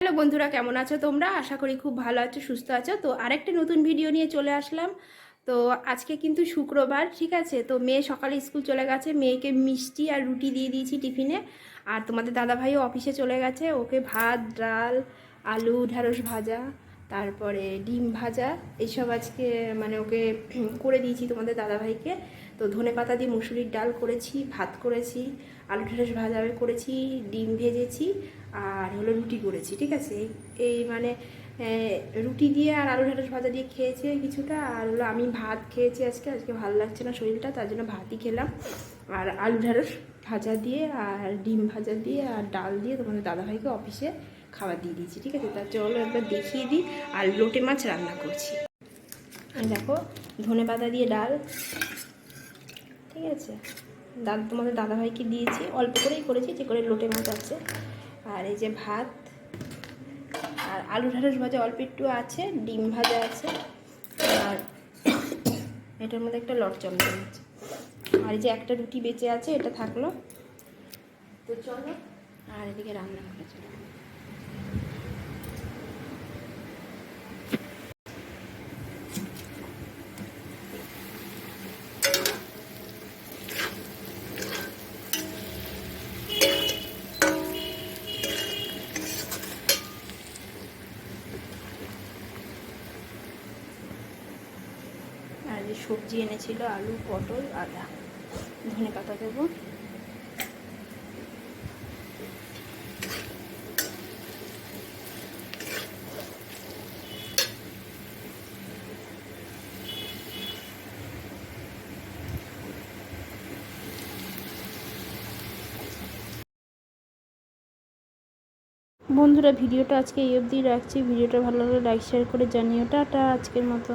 Hello বন্ধুরা, কেমন আছো তোমরা? আশা করি খুব ভালো আছো, সুস্থ আছো। তো আরেকটা নতুন ভিডিও নিয়ে চলে আসলাম। তো আজকে কিন্তু শুক্রবার, ঠিক আছে? তো মেয়ে সকালে স্কুল চলে গেছে। মেয়েকে মিষ্টি আর রুটি দিয়ে দিয়েছি টিফিনে। আর তোমাদের দাদাভাইও অফিসে চলে গেছে। ওকে ভাত, ডাল, আলু ঢ্যাঁড়স ভাজা। তারপরে ডিম ভাজা, এইসব আজকে মানে ওকে করে দিয়েছি তোমাদের দাদাভাইকে। তো ধনে পাতা দিয়ে মুসুরির ডাল করেছি, ভাত করেছি, আলু ঢেঁড়স ভাজা করেছি, ডিম ভেজেছি আর হলো রুটি করেছি, ঠিক আছে? এই- মানে রুটি দিয়ে আর আলু ঢেঁড়স ভাজা দিয়ে খেয়েছে কিছুটা, আর হলো আমি ভাত খেয়েছি আজকে আজকে ভালো লাগছে না শরীরটা, তার জন্য ভাতই খেলাম। আর আলু ঢেঁড়স ভাজা দিয়ে আর ডিম ভাজা দিয়ে আর ডাল দিয়ে তোমাদের দাদাভাইকে অফিসে খাবার দিয়ে দিয়েছি, ঠিক আছে? তার চলো একবার দেখিয়ে দিই আর লোটে মাছ রান্না করছি। আর দেখো, ধনে পাতা দিয়ে ডাল, ঠিক আছে? দাদা তোমাদের দাদাভাইকে দিয়েছি, অল্প করেই করেছি, যে করে লোটে মাছ আছে। আর এই যে ভাত, আর আলু ঢাড়স ভাজা অল্প একটু আছে, ডিম ভাজা আছে, আর এটার মধ্যে একটা লট চমচম আছে। আর এই যে একটা রুটি বেঁচে আছে, এটা থাকল। তো চলো, আর এদিকে রান্না করে চলো যে সবজি এনেছিল আলু, পটল, আদা। ধনে পাতা দেবো। বন্ধুরা, ভিডিওটা আজকে এই অবধি রাখছি। ভিডিওটা ভালো লাগলে লাইক শেয়ার করে জানিও। টাটা, আজকের মতো।